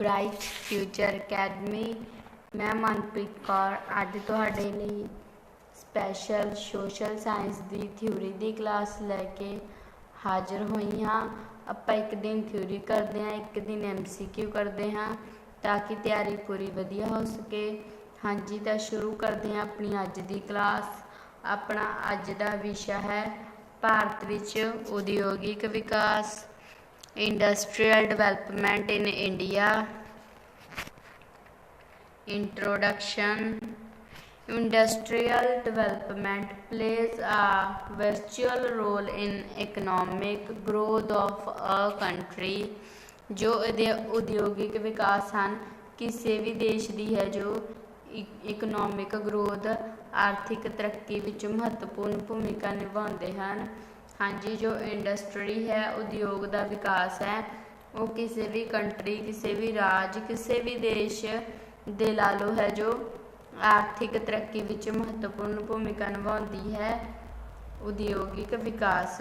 Bright future academy ਮੈਂ ਮਨਪ੍ਰੀਤ ਕੌਰ, ਅੱਜ ਤੁਹਾਡੇ ਲਈ ਸਪੈਸ਼ਲ ਸੋਸ਼ਲ ਸਾਇੰਸ ਦੀ ਥਿਊਰੀ ਦੀ ਕਲਾਸ ਲੈ ਕੇ ਹਾਜ਼ਰ ਹੋਈ ਹਾਂ। ਆਪਾਂ ਇੱਕ ਦਿਨ ਥਿਊਰੀ ਕਰਦੇ ਹਾਂ, ਇੱਕ ਦਿਨ ਐਮਸੀਕਿਊ ਕਰਦੇ ਹਾਂ, ਤਾਂ ਕਿ ਤਿਆਰੀ ਪੂਰੀ ਵਧੀਆ ਹੋ ਸਕੇ। ਹਾਂਜੀ, ਤਾਂ ਸ਼ੁਰੂ ਕਰਦੇ ਹਾਂ ਆਪਣੀ ਅੱਜ ਦੀ ਕਲਾਸ ਆਪਣਾ ਅੱਜ ਦਾ ਵਿਸ਼ਾ ਹੈ ਭਾਰਤ ਵਿੱਚ ਉਦਯੋਗਿਕ ਵਿਕਾਸ। Industrial development in India introduction industrial development plays a virtual role in economic growth of a country ਜੋ ਇਹਦੇ ਉਦਯੋਗਿਕ ਵਿਕਾਸ ਹਨ ਕਿਸੇ ਵੀ ਦੇਸ਼ ਦੀ ਹੈ ਜੋ ਇਕਨੋਮਿਕ ਗਰੋਥ ਆਰਥਿਕ ਤਰੱਕੀ ਵਿੱਚ ਮਹੱਤਵਪੂਰਨ ਭੂਮਿਕਾ ਨਿਭਾਉਂਦੇ ਹਨ ਹਾਂਜੀ ਜੋ ਇੰਡਸਟਰੀ ਹੈ ਉਦਯੋਗ ਦਾ ਵਿਕਾਸ ਹੈ ਉਹ ਕਿਸੇ ਵੀ ਕੰਟਰੀ ਕਿਸੇ ਵੀ ਰਾਜ ਕਿਸੇ ਵੀ ਦੇਸ਼ ਦੇ ਲਾਲੋ ਹੈ ਜੋ ਆਰਥਿਕ ਤਰੱਕੀ ਵਿੱਚ ਮਹੱਤਵਪੂਰਨ ਭੂਮਿਕਾ ਨਿਭਾਉਂਦੀ ਹੈ ਉਦਯੋਗਿਕ ਵਿਕਾਸ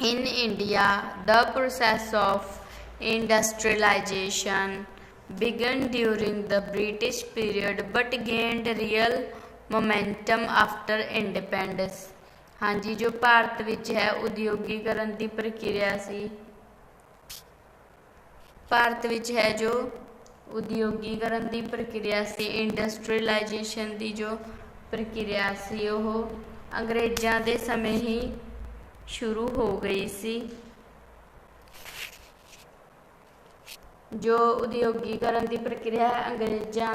in India the process of industrialization began during the british period but gained real momentum after independence ਹਾਂਜੀ, ਜੋ ਭਾਰਤ ਵਿੱਚ ਹੈ, ਉਦਯੋਗੀਕਰਨ ਦੀ ਪ੍ਰਕਿਰਿਆ ਸੀ। ਭਾਰਤ ਵਿੱਚ ਹੈ ਜੋ ਉਦਯੋਗੀਕਰਨ ਦੀ ਪ੍ਰਕਿਰਿਆ ਸੀ ਇੰਡਸਟਰੀਅਲਾਈਜੇਸ਼ਨ ਦੀ ਜੋ ਪ੍ਰਕਿਰਿਆ ਸੀ, ਉਹ ਅੰਗਰੇਜ਼ਾਂ ਦੇ ਸਮੇਂ ਹੀ ਸ਼ੁਰੂ ਹੋ ਗਈ ਸੀ। ਜੋ ਉਦਯੋਗੀਕਰਨ ਦੀ ਪ੍ਰਕਿਰਿਆ ਹੈ ਅੰਗਰੇਜ਼ਾਂ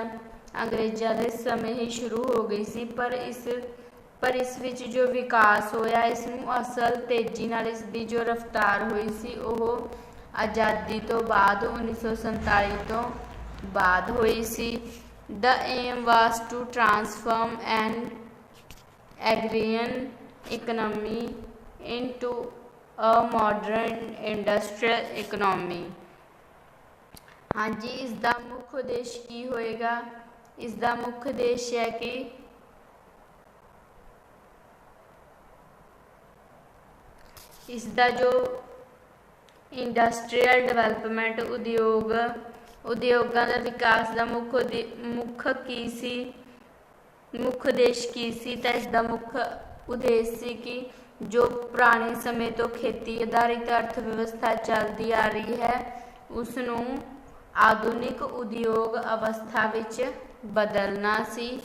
ਅੰਗਰੇਜ਼ਾਂ ਦੇ ਸਮੇਂ ਹੀ ਸ਼ੁਰੂ ਹੋ ਗਈ ਸੀ, ਪਰ ਇਸ ਪਰ ਇਸ ਵਿੱਚ ਜੋ ਵਿਕਾਸ ਹੋਇਆ, ਇਸ ਨੂੰ ਅਸਲ ਤੇਜ਼ੀ ਨਾਲ ਇਸ ਦੀ ਜੋ ਰਫ਼ਤਾਰ ਹੋਈ ਸੀ, ਉਹ ਆਜ਼ਾਦੀ ਤੋਂ ਬਾਅਦ 1947 ਤੋਂ ਬਾਅਦ ਹੋਈ ਸੀ। The aim was to transform an agrarian economy into a modern industrial economy. ਹਾਂਜੀ ਇਸ ਦਾ ਮੁੱਖ ਉਦੇਸ਼ ਕੀ ਹੋਏਗਾ? ਇਸ ਦਾ ਮੁੱਖ ਉਦੇਸ਼ ਹੈ ਕਿ ਇਸ ਦਾ ਜੋ ਇੰਡਸਟਰੀਅਲ ਡਿਵੈਲਪਮੈਂਟ ਉਦਯੋਗ, ਉਦਯੋਗਾਂ ਦਾ ਵਿਕਾਸ ਦਾ ਮੁੱਖ ਮੁੱਖ ਕੀ ਸੀ? ਮੁੱਖ ਉਦੇਸ਼ ਕੀ ਸੀ? ਤਾਂ ਇਸ ਦਾ ਮੁੱਖ ਉਦੇਸ਼ ਸੀ ਕਿ ਜੋ ਪੁਰਾਣੇ ਸਮੇਂ ਤੋਂ ਖੇਤੀ ਆਧਾਰਿਤ ਅਰਥ ਵਿਵਸਥਾ ਚੱਲਦੀ ਆ ਰਹੀ ਹੈ ਉਸ ਨੂੰ ਆਧੁਨਿਕ ਉਦਯੋਗ ਅਵਸਥਾ ਵਿੱਚ ਬਦਲਣਾ ਸੀ।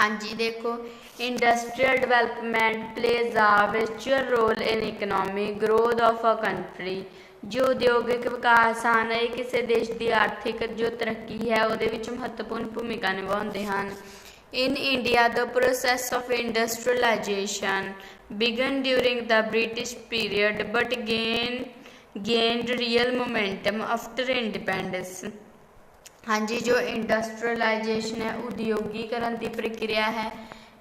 ਹਾਂਜੀ ਦੇਖੋ industrial development plays a virtual role in economic growth of a country ਜੋ ਉਦਯੋਗਿਕ ਵਿਕਾਸ ਹਨ ਇਹ ਕਿਸੇ ਦੇਸ਼ ਦੀ ਆਰਥਿਕ ਜੋ ਤਰੱਕੀ ਹੈ ਉਹਦੇ ਵਿੱਚ ਮਹੱਤਵਪੂਰਨ ਭੂਮਿਕਾ ਨਿਭਾਉਂਦੇ ਹਨ in India the process of industrialization began during the british period but gain gained real momentum after independence ਹਾਂਜੀ, ਜੋ ਇੰਡਸਟਰੀਅਲਾਈਜੇਸ਼ਨ ਹੈ, ਉਦਯੋਗੀਕਰਨ ਦੀ ਪ੍ਰਕਿਰਿਆ ਹੈ,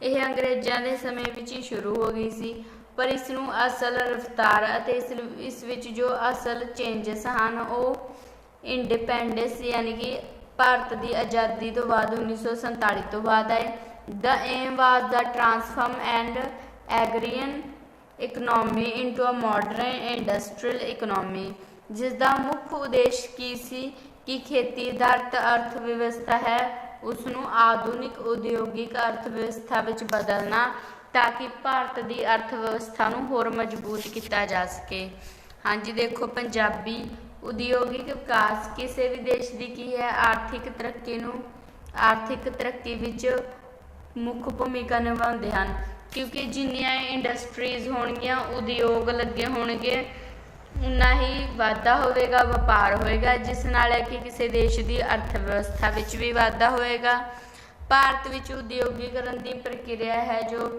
ਇਹ ਅੰਗਰੇਜ਼ਾਂ ਦੇ ਸਮੇਂ ਵਿੱਚ ਹੀ ਸ਼ੁਰੂ ਹੋ ਗਈ ਸੀ, ਪਰ ਇਸ ਨੂੰ ਅਸਲ ਰਫ਼ਤਾਰ ਅਤੇ ਇਸ ਇਸ ਵਿੱਚ ਜੋ ਅਸਲ ਚੇਂਜਸ ਹਨ, ਉਹ ਇੰਡੀਪੈਂਡੈਂਸ ਯਾਨੀ ਕਿ ਭਾਰਤ ਦੀ ਆਜ਼ਾਦੀ ਤੋਂ ਬਾਅਦ 1947 ਤੋਂ ਬਾਅਦ ਆਏ। The aim was to transform and agrarian economy into a modern industrial economy ਜਿਸ ਦਾ ਮੁੱਖ ਉਦੇਸ਼ ਕੀ ਸੀ? ਕਿ ਖੇਤੀ ਆਧਾਰਿਤ ਅਰਥ ਵਿਵਸਥਾ ਹੈ ਉਸ ਨੂੰ ਆਧੁਨਿਕ ਉਦਯੋਗਿਕ ਅਰਥ ਵਿਵਸਥਾ ਵਿੱਚ ਬਦਲਣਾ ਤਾਂ ਕਿ ਭਾਰਤ ਦੀ ਅਰਥ ਵਿਵਸਥਾ ਨੂੰ ਹੋਰ ਮਜ਼ਬੂਤ ਕੀਤਾ ਜਾ ਸਕੇ। ਹਾਂਜੀ, ਦੇਖੋ ਪੰਜਾਬੀ ਉਦਯੋਗਿਕ ਵਿਕਾਸ ਕਿਸੇ ਵੀ ਦੇਸ਼ ਦੀ ਕੀ ਹੈ? ਆਰਥਿਕ ਤਰੱਕੀ ਨੂੰ, ਆਰਥਿਕ ਤਰੱਕੀ ਵਿੱਚ ਮੁੱਖ ਭੂਮਿਕਾ ਨਿਭਾਉਂਦੇ ਹਨ। ਕਿਉਂਕਿ ਜਿੰਨੀਆਂ ਇੰਡਸਟਰੀਜ਼ ਹੋਣਗੀਆਂ, ਉਦਯੋਗ ਲੱਗੇ ਹੋਣਗੇ ਉਨਾ ਹੀ ਵਾਧਾ ਹੋਵੇਗਾ, ਵਪਾਰ ਹੋਏਗਾ ਜਿਸ ਨਾਲ ਹੈ ਕਿ ਕਿਸੇ ਦੇਸ਼ ਦੀ ਅਰਥ ਵਿਵਸਥਾ ਵਿੱਚ ਵੀ ਵਾਧਾ ਹੋਵੇਗਾ। ਭਾਰਤ ਵਿੱਚ ਉਦਯੋਗੀਕਰਨ ਦੀ ਪ੍ਰਕਿਰਿਆ ਹੈ ਜੋ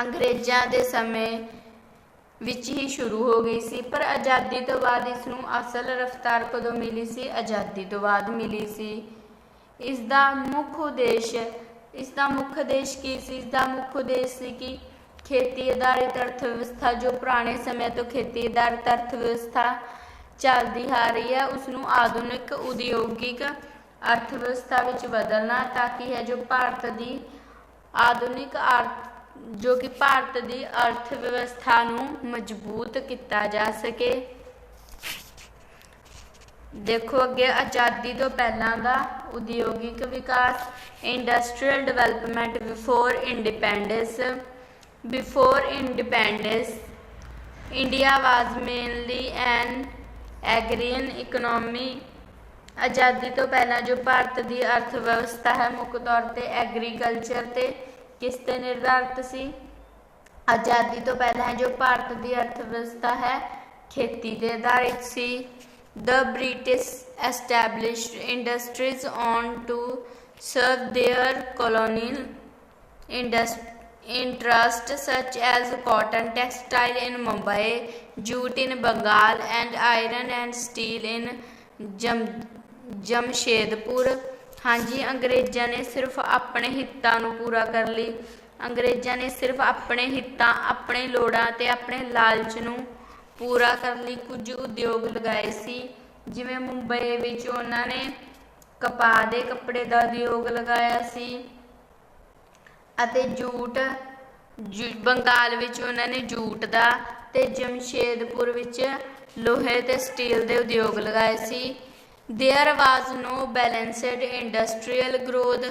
ਅੰਗਰੇਜ਼ਾਂ ਦੇ ਸਮੇਂ ਵਿੱਚ ਹੀ ਸ਼ੁਰੂ ਹੋ ਗਈ ਸੀ, ਪਰ ਆਜ਼ਾਦੀ ਤੋਂ ਬਾਅਦ ਇਸ ਨੂੰ ਅਸਲ ਰਫ਼ਤਾਰ ਕਦੋਂ ਮਿਲੀ ਸੀ? ਆਜ਼ਾਦੀ ਤੋਂ ਬਾਅਦ ਮਿਲੀ ਸੀ। ਇਸ ਦਾ ਮੁੱਖ ਉਦੇਸ਼ ਇਸ ਦਾ ਮੁੱਖ ਉਦੇਸ਼ ਕੀ ਸੀ? ਇਸ ਦਾ ਮੁੱਖ ਉਦੇਸ਼ ਸੀ ਕਿ ਖੇਤੀ ਆਧਾਰਿਤ ਅਰਥ ਵਿਵਸਥਾ ਜੋ ਪੁਰਾਣੇ ਸਮੇਂ ਤੋਂ ਖੇਤੀ ਆਧਾਰਿਤ ਅਰਥ ਵਿਵਸਥਾ ਚੱਲਦੀ ਆ ਰਹੀ ਹੈ ਉਸ ਨੂੰ ਆਧੁਨਿਕ ਉਦਯੋਗਿਕ ਅਰਥ ਵਿਵਸਥਾ ਵਿੱਚ ਬਦਲਣਾ ਤਾਂ ਕਿ ਹੈ ਜੋ ਭਾਰਤ ਦੀ ਆਧੁਨਿਕ ਅਰਥ, ਜੋ ਕਿ ਭਾਰਤ ਦੀ ਅਰਥ ਵਿਵਸਥਾ ਨੂੰ ਮਜ਼ਬੂਤ ਕੀਤਾ ਜਾ ਸਕੇ। ਦੇਖੋ ਅੱਗੇ, ਆਜ਼ਾਦੀ ਤੋਂ ਪਹਿਲਾਂ ਦਾ ਉਦਯੋਗਿਕ ਵਿਕਾਸ industrial development before independence Before independence, India was mainly an agrarian economy. ਆਜ਼ਾਦੀ ਤੋਂ ਪਹਿਲਾਂ ਜੋ ਭਾਰਤ ਦੀ ਅਰਥ ਵਿਵਸਥਾ ਹੈ ਮੁੱਖ ਤੌਰ ਤੇ ਐਗਰੀਕਲਚਰ ਤੇ ਕਿਸ ਤੇ ਨਿਰਧਾਰਿਤ ਸੀ ਆਜ਼ਾਦੀ ਤੋਂ ਪਹਿਲਾਂ ਜੋ ਭਾਰਤ ਦੀ ਅਰਥ ਵਿਵਸਥਾ ਹੈ ਖੇਤੀ ਤੇ ਆਧਾਰਿਤ ਸੀ The British established industries on to serve their colonial industry interest such as cotton textile in Mumbai, jute in Bengal and iron and steel in ਜਮ ਜਮਸ਼ੇਦਪੁਰ ਹਾਂਜੀ ਅੰਗਰੇਜ਼ਾਂ ਨੇ ਸਿਰਫ ਆਪਣੇ ਹਿੱਤਾਂ ਨੂੰ ਪੂਰਾ ਕਰ ਲਈ। ਅੰਗਰੇਜ਼ਾਂ ਨੇ ਸਿਰਫ ਆਪਣੇ ਹਿੱਤਾਂ ਆਪਣੇ ਲੋੜਾਂ ਤੇ ਆਪਣੇ ਲਾਲਚ ਨੂੰ ਪੂਰਾ ਕਰਨ ਲਈ। ਕੁਝ ਉਦਯੋਗ ਲਗਾਏ ਸੀ ਜਿਵੇਂ ਮੁੰਬਈ ਵਿੱਚ ਉਹਨਾਂ ਨੇ ਕਪਾਹ ਦੇ ਕੱਪੜੇ ਦਾ ਉਦਯੋਗ ਲਗਾਇਆ ਸੀ। ਅਤੇ ਜੂਟ ਬੰਗਾਲ ਵਿੱਚ ਉਹਨਾਂ ਨੇ ਜੂਟ ਦਾ ਤੇ ਜਮਸ਼ੇਦਪੁਰ ਵਿੱਚ ਲੋਹੇ ਤੇ ਸਟੀਲ ਦੇ ਉਦਯੋਗ ਲਗਾਏ ਸੀ there was no balanced industrial growth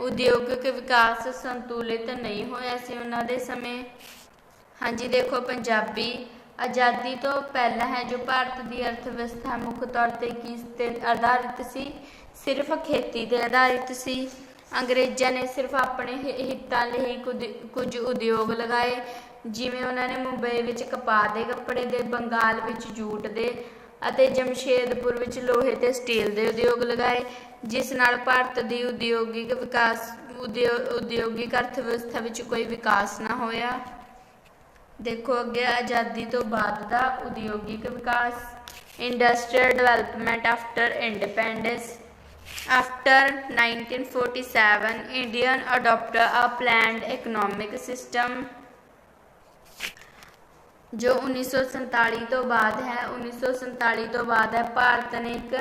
ਉਦਯੋਗਿਕ ਵਿਕਾਸ ਸੰਤੁਲਿਤ ਨਹੀਂ ਹੋਇਆ ਸੀ ਉਹਨਾਂ ਦੇ ਸਮੇਂ ਹਾਂਜੀ ਦੇਖੋ ਪੰਜਾਬੀ ਆਜ਼ਾਦੀ ਤੋਂ ਪਹਿਲਾਂ ਹੈ ਜੋ ਭਾਰਤ ਦੀ ਅਰਥ ਵਿਵਸਥਾ ਮੁੱਖ ਤੌਰ ਤੇ ਕਿਸ ਤੇ ਆਧਾਰਿਤ ਸੀ ਸਿਰਫ ਖੇਤੀ ਤੇ ਆਧਾਰਿਤ ਸੀ ਅੰਗਰੇਜ਼ਾਂ ਨੇ ਸਿਰਫ ਆਪਣੇ ਹਿੱਤਾਂ ਲਈ ਕੁਝ ਉਦਯੋਗ ਲਗਾਏ, ਜਿਵੇਂ ਉਹਨਾਂ ਨੇ ਮੁੰਬਈ ਵਿੱਚ ਕਪਾਹ ਦੇ ਕੱਪੜੇ ਦੇ, ਬੰਗਾਲ ਵਿੱਚ ਜੂਟ ਦੇ ਅਤੇ ਜਮਸ਼ੇਦਪੁਰ ਵਿੱਚ ਲੋਹੇ ਤੇ ਸਟੀਲ ਦੇ ਉਦਯੋਗ ਲਗਾਏ, ਜਿਸ ਨਾਲ ਭਾਰਤ ਦੀ ਉਦਯੋਗਿਕ ਵਿਕਾਸ ਉਦਯੋਗਿਕ ਅਰਥ ਵਿਵਸਥਾ ਵਿੱਚ ਕੋਈ ਵਿਕਾਸ ਨਾ ਹੋਇਆ। ਦੇਖੋ ਅੱਗੇ, ਆਜ਼ਾਦੀ ਤੋਂ ਬਾਅਦ ਦਾ ਉਦਯੋਗਿਕ ਵਿਕਾਸ industrial development after independence after 1947 Indian adopt a planned economic system ਜੋ 1947 ਤੋਂ ਬਾਅਦ ਹੈ। 1947 ਤੋਂ ਬਾਅਦ ਹੈ, ਭਾਰਤ ਨੇ ਇੱਕ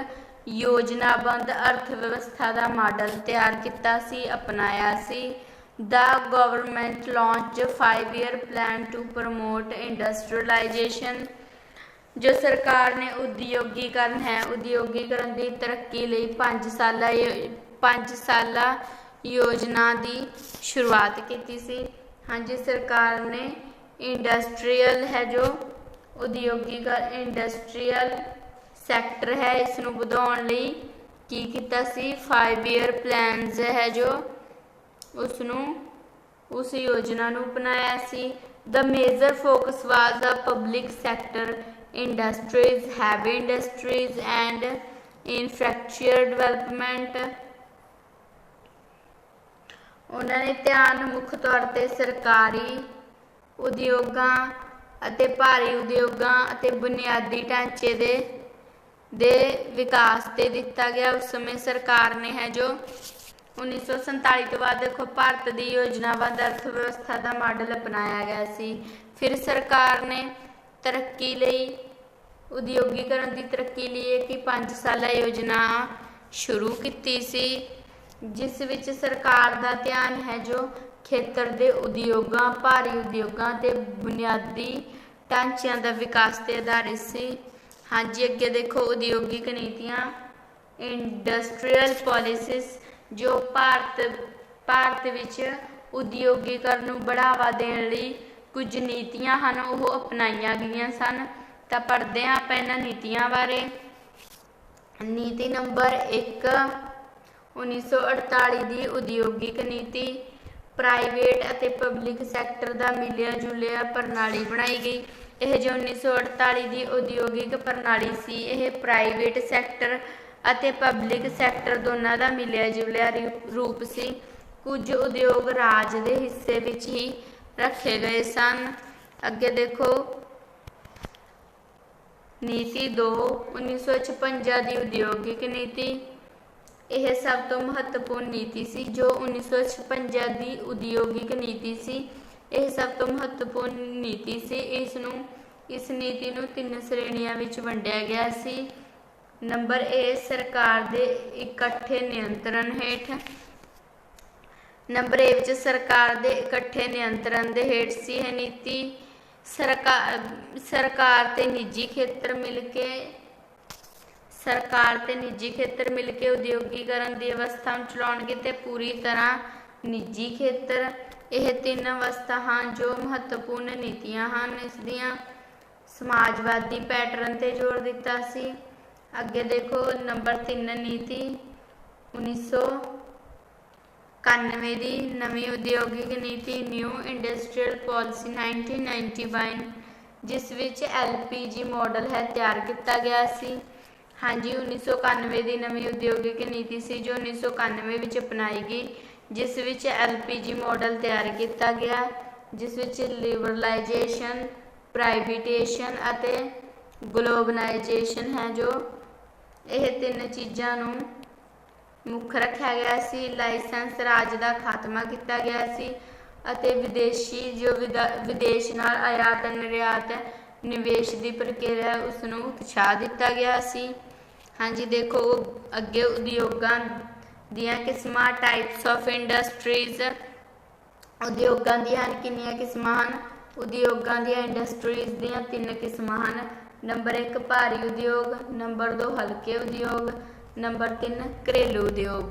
ਯੋਜਨਾਬੰਦ ਅਰਥ ਵਿਵਸਥਾ ਦਾ ਮਾਡਲ ਤਿਆਰ ਕੀਤਾ ਸੀ, ਅਪਣਾਇਆ ਸੀ। The government launch 5 year plan to promote industrialisation ਜੋ ਸਰਕਾਰ ਨੇ ਉਦਯੋਗੀਕਰਨ ਹੈ ਉਦਯੋਗੀਕਰਨ ਦੀ ਤਰੱਕੀ ਲਈ 5 ਸਾਲਾ 5 ਸਾਲਾ ਯੋਜਨਾ ਦੀ ਸ਼ੁਰੂਆਤ ਕੀਤੀ ਸੀ। ਹਾਂਜੀ, ਸਰਕਾਰ ਨੇ ਇੰਡਸਟਰੀਅਲ ਹੈ ਜੋ ਉਦਯੋਗਿਕ ਇੰਡਸਟਰੀਅਲ ਸੈਕਟਰ ਹੈ ਇਸ ਨੂੰ ਵਧਾਉਣ ਲਈ ਕੀ ਕੀਤਾ ਸੀ? 5 ਇਅਰ ਪਲਾਨਸ ਹੈ ਜੋ ਉਸ ਨੂੰ ਉਸ ਯੋਜਨਾ ਨੂੰ ਬਣਾਇਆ ਸੀ। The major focus was the public sector industries, heavy industries, and infrastructure development. ਉਹਨਾਂ ਨੇ ਧਿਆਨ ਮੁੱਖ ਤੌਰ ਤੇ ਸਰਕਾਰੀ ਉਦਯੋਗਾਂ ਅਤੇ ਭਾਰੀ ਉਦਯੋਗਾਂ ਅਤੇ ਬੁਨਿਆਦੀ ਢਾਂਚੇ ਦੇ ਦੇ ਵਿਕਾਸ ਤੇ ਦਿੱਤਾ ਗਿਆ ਉਸ ਸਮੇਂ ਸਰਕਾਰ ਨੇ ਹੈ ਜੋ 1947 ਤੋਂ ਬਾਅਦ ਦੇਖੋ ਭਾਰਤ ਦੀ ਯੋਜਨਾਬੱਧ ਅਰਥ ਵਿਵਸਥਾ ਦਾ ਮਾਡਲ ਅਪਣਾਇਆ ਗਿਆ ਸੀ। ਫਿਰ ਸਰਕਾਰ ਨੇ ਤਰੱਕੀ ਲਈ, ਉਦਯੋਗੀਕਰਨ ਦੀ ਤਰੱਕੀ ਲਈ ਇੱਕ 5 ਸਾਲਾ ਯੋਜਨਾ ਸ਼ੁਰੂ ਕੀਤੀ ਸੀ, ਜਿਸ ਵਿੱਚ ਸਰਕਾਰ ਦਾ ਧਿਆਨ ਹੈ ਜੋ ਖੇਤਰ ਦੇ ਉਦਯੋਗਾਂ, ਭਾਰੀ ਉਦਯੋਗਾਂ ਤੇ ਬੁਨਿਆਦੀ ਢਾਂਚਿਆਂ ਦਾ ਵਿਕਾਸ ਤੇ ਆਧਾਰਿਤ ਸੀ। ਹਾਂਜੀ, ਅੱਗੇ ਦੇਖੋ, ਉਦਯੋਗਿਕ ਨੀਤੀਆਂ ਇੰਡਸਟਰੀਅਲ ਪਾਲਿਸੀਜ਼ ਜੋ ਭਾਰਤ ਭਾਰਤ ਵਿੱਚ ਉਦਯੋਗੀਕਰਨ ਨੂੰ ਬੜਾਵਾ ਦੇਣ ਲਈ ਕੁਝ ਨੀਤੀਆਂ ਹਨ, ਉਹ ਅਪਣਾਈਆਂ ਗਈਆਂ ਸਨ। ਤਾਂ ਪੜ੍ਹਦੇ ਹਾਂ ਆਪਾਂ ਇਹਨਾਂ ਨੀਤੀਆਂ ਬਾਰੇ। ਨੀਤੀ ਨੰਬਰ 1 1948 ਦੀ ਉਦਯੋਗਿਕ ਨੀਤੀ। ਪ੍ਰਾਈਵੇਟ ਅਤੇ ਪਬਲਿਕ ਸੈਕਟਰ ਦਾ ਮਿਲਿਆ ਜੁਲਿਆ ਪ੍ਰਣਾਲੀ ਬਣਾਈ ਗਈ। ਇਹ ਜੋ 1948 ਦੀ ਉਦਯੋਗਿਕ ਪ੍ਰਣਾਲੀ ਸੀ, ਇਹ ਪ੍ਰਾਈਵੇਟ ਸੈਕਟਰ ਅਤੇ ਪਬਲਿਕ ਸੈਕਟਰ ਦੋਨਾਂ ਦਾ ਮਿਲਿਆ ਜੁਲਿਆ ਰੂਪ ਸੀ। ਕੁਝ ਉਦਯੋਗ ਰਾਜ ਦੇ ਹਿੱਸੇ ਵਿੱਚ ਹੀ ਰੱਖੇ ਗਏ ਸਨ। ਅੱਗੇ ਦੇਖੋ। ਨੀਤੀ 2 1956 ਦੀ ਉਦਯੋਗਿਕ ਨੀਤੀ। ਇਹ ਸਭ ਤੋਂ ਮਹੱਤਵਪੂਰਨ ਨੀਤੀ ਸੀ, ਜੋ 1956 ਦੀ ਉਦਯੋਗਿਕ ਨੀਤੀ ਸੀ। ਇਹ ਸਭ ਤੋਂ ਮਹੱਤਵਪੂਰਨ ਨੀਤੀ ਸੀ। ਇਸ ਨੂੰ, ਇਸ ਨੀਤੀ ਨੂੰ ਤਿੰਨ ਸ਼੍ਰੇਣੀਆਂ ਵਿੱਚ ਵੰਡਿਆ ਗਿਆ ਸੀ। ਨੰਬਰ A, ਸਰਕਾਰ ਦੇ ਇਕੱਠੇ ਨਿਯੰਤਰਣ ਹੇਠ। ਨੰਬਰ A ਵਿੱਚ ਸਰਕਾਰ ਦੇ ਇਕੱਠੇ ਨਿਯੰਤਰਣ ਦੇ ਹੇਠ ਸੀ ਇਹ ਨੀਤੀ। ਸਰਕਾਰ ਸਰਕਾਰ ਤੇ ਨਿੱਜੀ ਖੇਤਰ ਮਿਲ ਕੇ, ਸਰਕਾਰ ਤੇ ਨਿੱਜੀ ਖੇਤਰ ਮਿਲ ਕੇ ਉਦਯੋਗੀਕਰਨ ਦੀ ਅਵਸਥਾ ਨੂੰ ਚਲਾਉਣਗੇ ਤੇ ਪੂਰੀ ਤਰ੍ਹਾਂ ਨਿੱਜੀ ਖੇਤਰ। ਇਹ ਤਿੰਨ ਅਵਸਥਾ ਹਨ ਜੋ ਮਹੱਤਵਪੂਰਨ ਨੀਤੀਆਂ ਹਨ। ਇਸ ਦੀਆਂ ਸਮਾਜਵਾਦੀ ਪੈਟਰਨ ਤੇ ਜ਼ੋਰ ਦਿੱਤਾ ਸੀ। ਅੱਗੇ ਦੇਖੋ, ਨੰਬਰ 3 ਨੀਤੀ ਇਕਾਨਵੇਂ ਦੀ ਨਵੀਂ ਉਦਯੋਗਿਕ ਨੀਤੀ ਨਿਊ ਇੰਡਸਟਰੀਅਲ ਪਾਲਿਸੀ 1991 ਜਿਸ ਵਿੱਚ ਐਲਪੀਜੀ ਮਾਡਲ ਹੈ, ਤਿਆਰ ਕੀਤਾ ਗਿਆ ਸੀ। ਹਾਂਜੀ 1991 ਦੀ ਨਵੀਂ ਉਦਯੋਗਿਕ ਨੀਤੀ ਸੀ, ਜੋ 1991 ਵਿੱਚ ਅਪਣਾਈ ਗਈ, ਜਿਸ ਵਿੱਚ ਐਲਪੀਜੀ ਮਾਡਲ ਤਿਆਰ ਕੀਤਾ ਗਿਆ, ਜਿਸ ਵਿੱਚ ਲਿਬਰਲਾਈਜੇਸ਼ਨ ਪ੍ਰਾਈਵੇਟੇਸ਼ਨ ਅਤੇ ਗਲੋਬਲਾਈਜੇਸ਼ਨ ਹੈ, ਜੋ ਇਹ ਤਿੰਨ ਚੀਜ਼ਾਂ ਨੂੰ ਮੁੱਖ ਰੱਖਿਆ ਗਿਆ ਸੀ, ਲਾਇਸੈਂਸ ਰਾਜ ਦਾ ਖਾਤਮਾ ਕੀਤਾ ਗਿਆ ਸੀ ਅਤੇ ਵਿਦੇਸ਼ੀ ਜੋ ਵਿਦਾ- ਵਿਦੇਸ਼ ਨਾਲ ਆਯਾਤ ਨਿਰਯਾਤ ਨਿਵੇਸ਼ ਦੀ ਪ੍ਰਕਿਰਿਆ ਉਸ ਨੂੰ ਉਤਸ਼ਾਹ ਦਿੱਤਾ ਗਿਆ ਸੀ। ਹਾਂਜੀ, ਦੇਖੋ ਅੱਗੇ ਉਦਯੋਗਾਂ ਦੀਆਂ ਕਿਸਮਾਂ ਟਾਈਪਸ ਆਫ ਇੰਡਸਟਰੀਜ਼ ਉਦਯੋਗਾਂ ਦੀਆਂ ਹਨ ਕਿੰਨੀਆਂ ਕਿਸਮਾਂ ਹਨ? ਉਦਯੋਗਾਂ ਦੀਆਂ ਇੰਡਸਟਰੀਜ਼ ਦੀਆਂ ਤਿੰਨ ਕਿਸਮਾਂ ਹਨ। ਨੰਬਰ 1 ਭਾਰੀ ਉਦਯੋਗ, ਨੰਬਰ 2 ਹਲਕੇ ਉਦਯੋਗ ਨੰਬਰ 3 ਘਰੇਲੂ ਉਦਯੋਗ।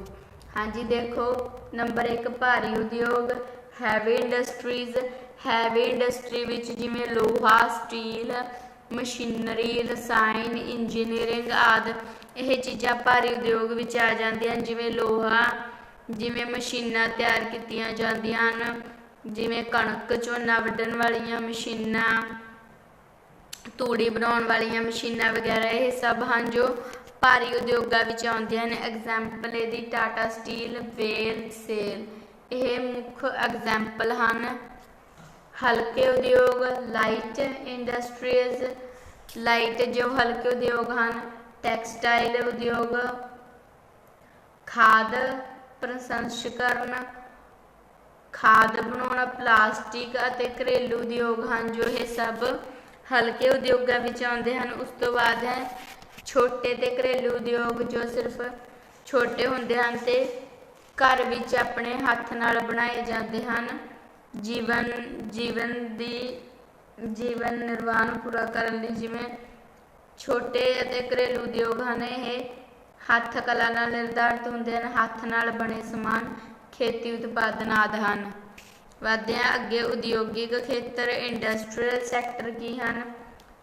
ਹਾਂਜੀ, ਦੇਖੋ, ਨੰਬਰ 1 ਭਾਰੀ ਉਦਯੋਗ ਹੈਵੀ ਇੰਡਸਟਰੀਜ਼ ਹੈਵੀ ਇੰਡਸਟਰੀ ਵਿੱਚ ਜਿਵੇਂ ਲੋਹਾ ਸਟੀਲ ਮਸ਼ੀਨਰੀ ਰਸਾਇਣ ਇੰਜੀਨੀਅਰਿੰਗ ਆਦਿ, ਇਹ ਚੀਜ਼ਾਂ ਭਾਰੀ ਉਦਯੋਗ ਵਿੱਚ ਆ ਜਾਂਦੀਆਂ ਹਨ। ਜਿਵੇਂ ਲੋਹਾ, ਜਿਵੇਂ ਮਸ਼ੀਨਾਂ ਤਿਆਰ ਕੀਤੀਆਂ ਜਾਂਦੀਆਂ ਹਨ। ਜਿਵੇਂ ਕਣਕ ਝੋਨਾ ਵੱਢਣ ਵਾਲੀਆਂ ਮਸ਼ੀਨਾਂ, ਤੂੜੀ ਬਣਾਉਣ ਵਾਲੀਆਂ ਮਸ਼ੀਨਾਂ ਵਗੈਰਾ, ਇਹ ਸਭ ਹਨ ਜੋ ਭਾਰੀ ਉਦਯੋਗਾਂ ਵਿੱਚ ਆਉਂਦੇ ਹਨ ਐਗਜ਼ਾਮਪਲ ਇਹਦੀ ਟਾਟਾ ਸਟੀਲ ਵੇਲ ਸੇਲ ਇਹ ਮੁੱਖ ਐਗਜ਼ਾਮਪਲ ਹਨ। ਹਲਕੇ ਉਦਯੋਗ ਲਾਈਟ ਇੰਡਸਟਰੀਜ਼ ਲਾਈਟ ਜੋ ਹਲਕੇ ਉਦਯੋਗ ਹਨ ਟੈਕਸਟਾਈਲ ਉਦਯੋਗ। ਖਾਦ ਪ੍ਰਸੰਸਕਰਨ। ਖਾਦ ਬਣਾਉਣਾ ਪਲਾਸਟਿਕ ਅਤੇ ਘਰੇਲੂ ਉਦਯੋਗ ਹਨ ਜੋ ਇਹ ਸਭ ਹਲਕੇ ਉਦਯੋਗਾਂ ਵਿੱਚ ਆਉਂਦੇ ਹਨ। ਉਸ ਤੋਂ ਬਾਅਦ ਹੈ ਛੋਟੇ ਤੇ ਘਰੇਲੂ ਉਦਯੋਗ ਜੋ ਸਿਰਫ ਛੋਟੇ ਹੁੰਦੇ ਹਨ ਤੇ ਘਰ ਵਿੱਚ ਆਪਣੇ ਹੱਥ ਨਾਲ ਬਣਾਏ ਜਾਂਦੇ ਹਨ, ਜੀਵਨ ਜੀਵਨ ਦੀ, ਜੀਵਨ ਨਿਰਵਾਹ ਨੂੰ ਪੂਰਾ ਕਰਨ ਲਈ ਜਿਵੇਂ ਛੋਟੇ ਅਤੇ ਘਰੇਲੂ ਉਦਯੋਗ ਹਨ, ਇਹ ਹੱਥ ਕਲਾ ਨਾਲ ਨਿਰਧਾਰਿਤ ਹੁੰਦੇ ਹਨ, ਹੱਥ ਨਾਲ ਬਣੇ ਸਮਾਨ, ਖੇਤੀ ਉਤਪਾਦਨ ਆਦਿ ਹਨ। ਵਧਦੇ ਅੱਗੇ, ਉਦਯੋਗਿਕ ਖੇਤਰ ਇੰਡਸਟਰੀਅਲ ਸੈਕਟਰ ਕੀ ਹਨ?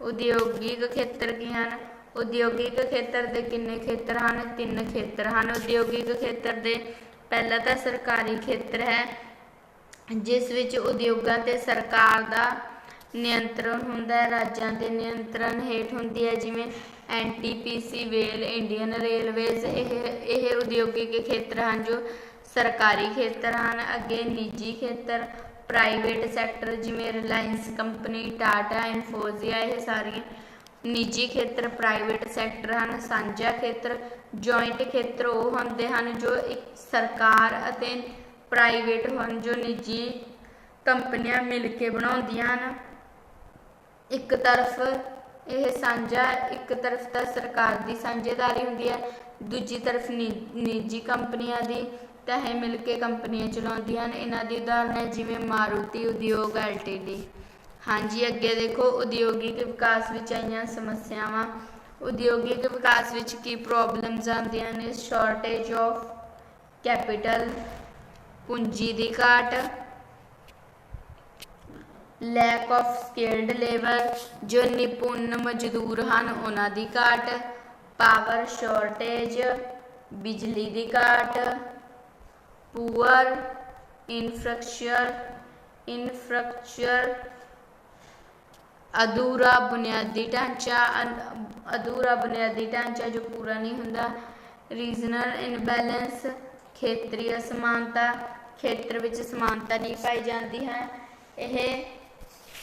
ਉਦਯੋਗਿਕ ਖੇਤਰ ਕੀ ਹਨ? ਉਦਯੋਗਿਕ ਖੇਤਰ ਦੇ ਕਿੰਨੇ ਖੇਤਰ ਹਨ? ਤਿੰਨ ਖੇਤਰ ਹਨ। ਉਦਯੋਗਿਕ ਖੇਤਰ ਦੇ ਪਹਿਲਾ ਤਾਂ ਸਰਕਾਰੀ ਖੇਤਰ ਹੈ, ਜਿਸ ਵਿੱਚ ਉਦਯੋਗਾਂ ਤੇ ਸਰਕਾਰ ਦਾ ਨਿਯੰਤਰਣ ਹੁੰਦਾ ਹੈ। ਰਾਜਾਂ ਦੇ ਨਿਯੰਤਰਣ ਹੇਠ ਹੁੰਦੀ ਹੈ, ਜਿਵੇਂ ਐਨਟੀਪੀਸੀ ਵੇਲ, ਇੰਡੀਅਨ ਰੇਲਵੇਜ਼। ਇਹ ਇਹ ਉਦਯੋਗਿਕ ਖੇਤਰ ਹਨ ਜੋ ਸਰਕਾਰੀ ਖੇਤਰ ਹਨ। ਅੱਗੇ ਨਿੱਜੀ ਖੇਤਰ, ਪ੍ਰਾਈਵੇਟ ਸੈਕਟਰ ਜਿਵੇਂ ਰਿਲਾਇੰਸ ਕੰਪਨੀ, ਟਾਟਾ ਇਨਫੋਜ਼ੀਆ ਇਹ ਸਾਰੀਆਂ ਨਿੱਜੀ ਖੇਤਰ ਪ੍ਰਾਈਵੇਟ ਸੈਕਟਰ ਹਨ, ਸਾਂਝਾ ਖੇਤਰ ਜੁਆਇੰਟ ਖੇਤਰ ਉਹ ਹੁੰਦੇ ਹਨ ਜੋ ਇੱਕ ਸਰਕਾਰ ਅਤੇ ਪ੍ਰਾਈਵੇਟ ਹਨ ਜੋ ਨਿੱਜੀ ਕੰਪਨੀਆਂ ਮਿਲ ਕੇ ਬਣਾਉਂਦੀਆਂ ਹਨ। ਇੱਕ ਤਰਫ ਇਹ ਸਾਂਝਾ, ਇੱਕ ਤਰਫ ਤਾਂ ਸਰਕਾਰ ਦੀ ਸਾਂਝੇਦਾਰੀ ਹੁੰਦੀ ਹੈ, ਦੂਜੀ ਤਰਫ ਨਿ- ਨਿੱਜੀ ਕੰਪਨੀਆਂ ਦੀ ਤਾਂ ਇਹ ਮਿਲ ਕੇ ਕੰਪਨੀਆਂ ਚਲਾਉਂਦੀਆਂ ਹਨ। ਇਹਨਾਂ ਦੀ ਉਦਾਹਰਨ ਹੈ ਜਿਵੇਂ ਮਾਰੂਤੀ ਉਦਯੋਗ, ਐਲਟੀਡੀ। ਹਾਂਜੀ, ਅੱਗੇ ਦੇਖੋ, ਉਦਯੋਗਿਕ ਵਿਕਾਸ ਵਿੱਚ ਆਈਆਂ ਸਮੱਸਿਆਵਾਂ। ਉਦਯੋਗਿਕ ਵਿਕਾਸ ਵਿੱਚ ਕੀ ਪ੍ਰੋਬਲਮਸ ਆਉਂਦੀਆਂ ਨੇ? ਸ਼ਾਰਟੇਜ ਆਫ ਕੈਪੀਟਲ ਪੂੰਜੀ ਦੀ ਘਾਟ ਲੈਕ ਆਫ ਸਕਿਲਡ ਲੇਬਰ ਜੋ ਨਿਪੁੰਨ ਮਜ਼ਦੂਰ ਹਨ, ਉਹਨਾਂ ਦੀ ਘਾਟ ਪਾਵਰ ਸ਼ਾਰਟੇਜ ਬਿਜਲੀ ਦੀ ਘਾਟ ਪੂਅਰ ਇਨਫਰਾਸਟ੍ਰਕਚਰ ਇਨਫਰਾਸਟ੍ਰਕਚਰ ਅਧੂਰਾ ਬੁਨਿਆਦੀ ਢਾਂਚਾ, ਅਨ- ਅਧੂਰਾ ਬੁਨਿਆਦੀ ਢਾਂਚਾ ਜੋ ਪੂਰਾ ਨਹੀਂ ਹੁੰਦਾ, ਰੀਜਨਲ ਇਨਬੈਲੈਂਸ, ਖੇਤਰੀ ਅਸਮਾਨਤਾ, ਖੇਤਰ ਵਿੱਚ ਸਮਾਨਤਾ ਨਹੀਂ ਪਾਈ ਜਾਂਦੀ ਹੈ। ਇਹ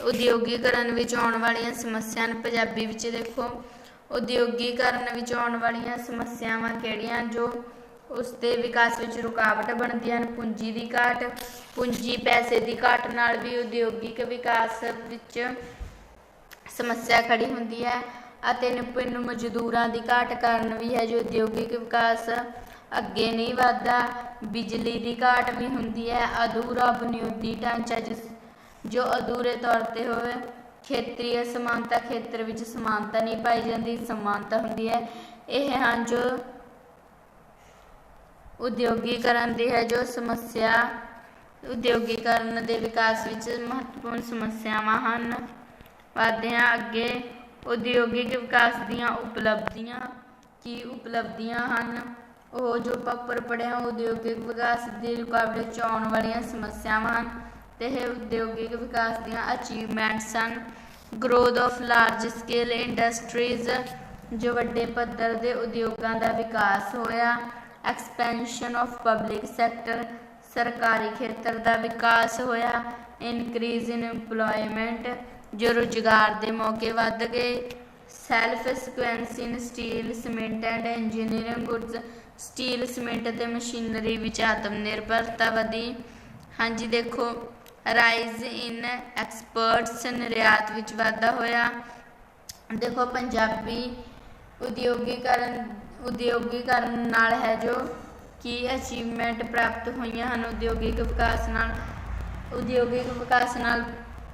ਉਦਯੋਗੀਕਰਨ ਵਿੱਚ ਆਉਣ ਵਾਲੀਆਂ ਸਮੱਸਿਆਵਾਂ ਨੂੰ ਪੰਜਾਬੀ ਵਿੱਚ ਦੇਖੋ। ਉਦਯੋਗੀਕਰਨ ਵਿੱਚ ਆਉਣ ਵਾਲੀਆਂ ਸਮੱਸਿਆਵਾਂ ਕਿਹੜੀਆਂ ਜੋ ਉਸ ਦੇ ਵਿਕਾਸ ਵਿੱਚ ਰੁਕਾਵਟ ਬਣਦੀਆਂ ਹਨ? ਪੂੰਜੀ ਦੀ ਘਾਟ, ਪੂੰਜੀ ਪੈਸੇ ਦੀ ਘਾਟ ਨਾਲ ਵੀ ਉਦਯੋਗਿਕ ਵਿਕਾਸ ਵਿੱਚ ਸਮੱਸਿਆ ਖੜੀ ਹੁੰਦੀ ਹੈ ਅਤੇ ਨਿਪੁੰਨ ਮਜ਼ਦੂਰਾਂ ਦੀ ਘਾਟ ਕਾਰਨ ਵੀ ਹੈ, ਜੋ ਉਦਯੋਗਿਕ ਵਿਕਾਸ ਅੱਗੇ ਨਹੀਂ ਵਧਦਾ। ਬਿਜਲੀ ਦੀ ਘਾਟ ਵੀ ਹੁੰਦੀ ਹੈ। ਅਧੂਰਾ ਬੁਨਿਆਦੀ ਢਾਂਚਾ ਜਿਸ ਜੋ ਅਧੂਰੇ ਤੌਰ ਤੇ ਹੋਵੇ, ਖੇਤਰੀ ਅਸਮਾਨਤਾ ਖੇਤਰ ਵਿੱਚ ਸਮਾਨਤਾ ਨਹੀਂ ਪਾਈ ਜਾਂਦੀ, ਸਮਾਨਤਾ ਹੁੰਦੀ ਹੈ। ਇਹ ਹਨ ਜੋ ਉਦਯੋਗੀਕਰਨ ਦੀ ਹੈ, ਜੋ ਸਮੱਸਿਆ ਉਦਯੋਗੀਕਰਨ ਦੇ ਵਿਕਾਸ ਵਿੱਚ ਮਹੱਤਵਪੂਰਨ ਸਮੱਸਿਆਵਾਂ ਹਨ। ਵਧਦੇ ਅੱਗੇ ਉਦਯੋਗਿਕ ਵਿਕਾਸ ਦੀਆਂ ਉਪਲਬਧੀਆਂ ਕੀ ਉਪਲਬਧੀਆਂ ਹਨ? ਉਹ ਜੋ ਆਪਾਂ ਉੱਪਰ ਪੜ੍ਹਿਆ ਉਦਯੋਗਿਕ ਵਿਕਾਸ ਦੇ ਰੁਕਾਵਟ ਵਿੱਚ ਆਉਣ ਵਾਲੀਆਂ ਸਮੱਸਿਆਵਾਂ ਹਨ ਤੇ ਇਹ ਉਦਯੋਗਿਕ ਵਿਕਾਸ ਦੀਆਂ ਅਚੀਵਮੈਂਟਸ ਹਨ। Growth of large scale industries ਜੋ ਵੱਡੇ ਪੱਧਰ ਦੇ ਉਦਯੋਗਾਂ ਦਾ ਵਿਕਾਸ ਹੋਇਆ। ਐਕਸਪੈਂਸ਼ਨ ਆਫ ਪਬਲਿਕ ਸੈਕਟਰ ਸਰਕਾਰੀ ਖੇਤਰ ਦਾ ਵਿਕਾਸ ਹੋਇਆ। ਇਨਕਰੀਜ਼ ਇਨ EMPLOYMENT ਜੋ ਰੁਜ਼ਗਾਰ ਦੇ ਮੌਕੇ ਵੱਧ ਗਏ। Self sufficiency steel cement and engineering goods steel cement ਅਤੇ ਮਸ਼ੀਨਰੀ ਵਿੱਚ ਆਤਮ ਨਿਰਭਰਤਾ ਵਧੀ। ਹਾਂਜੀ, ਦੇਖੋ ਰਾਈਜ਼ ਇਨ ਐਕਸਪਰਟਸ ਨਿਰਯਾਤ ਵਿੱਚ ਵਾਧਾ ਹੋਇਆ। ਦੇਖੋ, ਪੰਜਾਬੀ ਉਦਯੋਗੀਕਰਨ ਉਦਯੋਗੀਕਰਨ ਨਾਲ ਹੈ ਜੋ ਕੀ ਅਚੀਵਮੈਂਟ ਪ੍ਰਾਪਤ ਹੋਈਆਂ ਹਨ। ਉਦਯੋਗਿਕ ਵਿਕਾਸ ਨਾਲ, ਉਦਯੋਗਿਕ ਵਿਕਾਸ ਨਾਲ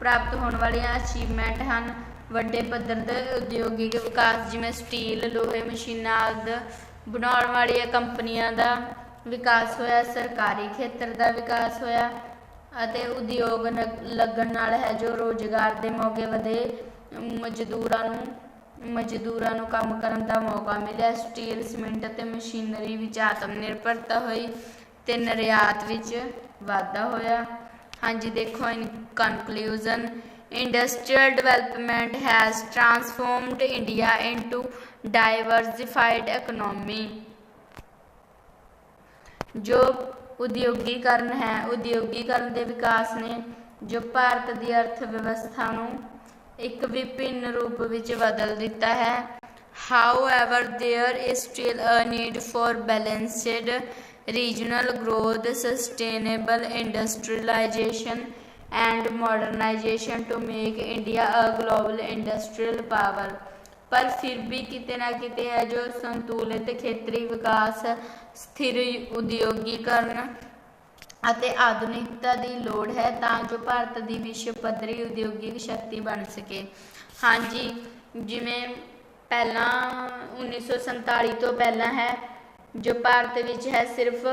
ਪ੍ਰਾਪਤ ਹੋਣ ਵਾਲੀਆਂ ਅਚੀਵਮੈਂਟ ਹਨ। ਵੱਡੇ ਪੱਧਰ 'ਤੇ ਉਦਯੋਗਿਕ ਵਿਕਾਸ, ਜਿਵੇਂ ਸਟੀਲ ਲੋਹੇ ਮਸ਼ੀਨਾਂ ਆਦਿ ਬਣਾਉਣ ਵਾਲੀਆਂ ਕੰਪਨੀਆਂ ਦਾ ਵਿਕਾਸ ਹੋਇਆ, ਸਰਕਾਰੀ ਖੇਤਰ ਦਾ ਵਿਕਾਸ ਹੋਇਆ ਅਤੇ ਉਦਯੋਗ ਨ- ਲੱਗਣ ਨਾਲ ਹੈ, ਜੋ ਰੋਜ਼ਗਾਰ ਦੇ ਮੌਕੇ ਵਧੇ, ਮਜ਼ਦੂਰਾਂ ਨੂੰ ਮਜ਼ਦੂਰਾਂ ਨੂੰ ਕੰਮ ਕਰਨ ਦਾ ਮੌਕਾ ਮਿਲਿਆ। ਸਟੀਲ ਸੀਮੈਂਟ ਅਤੇ ਮਸ਼ੀਨਰੀ ਵਿੱਚ ਆਤਮ ਨਿਰਭਰਤਾ ਹੋਈ ਤੇ ਨਿਰਯਾਤ ਵਿੱਚ ਵਾਧਾ ਹੋਇਆ। ਹਾਂਜੀ, ਦੇਖੋ in conclusion industrial development has transformed India into diversified economy ਜੋ ਉਦਯੋਗੀਕਰਨ ਹੈ, ਉਦਯੋਗੀਕਰਨ ਦੇ ਵਿਕਾਸ ਨੇ ਜੋ ਭਾਰਤ ਦੀ ਅਰਥ ਵਿਵਸਥਾ ਨੂੰ ਇੱਕ ਵਿਭਿੰਨ ਰੂਪ ਵਿੱਚ ਬਦਲ ਦਿੱਤਾ ਹੈ। However, there is still a need for balanced regional growth sustainable industrialization and modernization to make india a global industrial power ਪਰ ਫਿਰ ਵੀ ਕਿਤੇ ਨਾ ਕਿਤੇ ਹੈ ਜੋ ਸੰਤੁਲਿਤ ਖੇਤਰੀ ਵਿਕਾਸ ਸਥਿਰ ਉਦਯੋਗੀਕਰਨ ਅਤੇ ਆਧੁਨਿਕਤਾ ਦੀ ਲੋੜ ਹੈ ਤਾਂ ਜੋ ਭਾਰਤ ਦੀ ਵਿਸ਼ਵ ਪੱਧਰੀ ਉਦਯੋਗਿਕ ਸ਼ਕਤੀ ਬਣ ਸਕੇ ਹਾਂਜੀ ਜਿਵੇਂ ਪਹਿਲਾਂ 1947 ਤੋਂ ਪਹਿਲਾਂ ਹੈ ਜੋ ਭਾਰਤ ਵਿੱਚ ਹੈ ਸਿਰਫ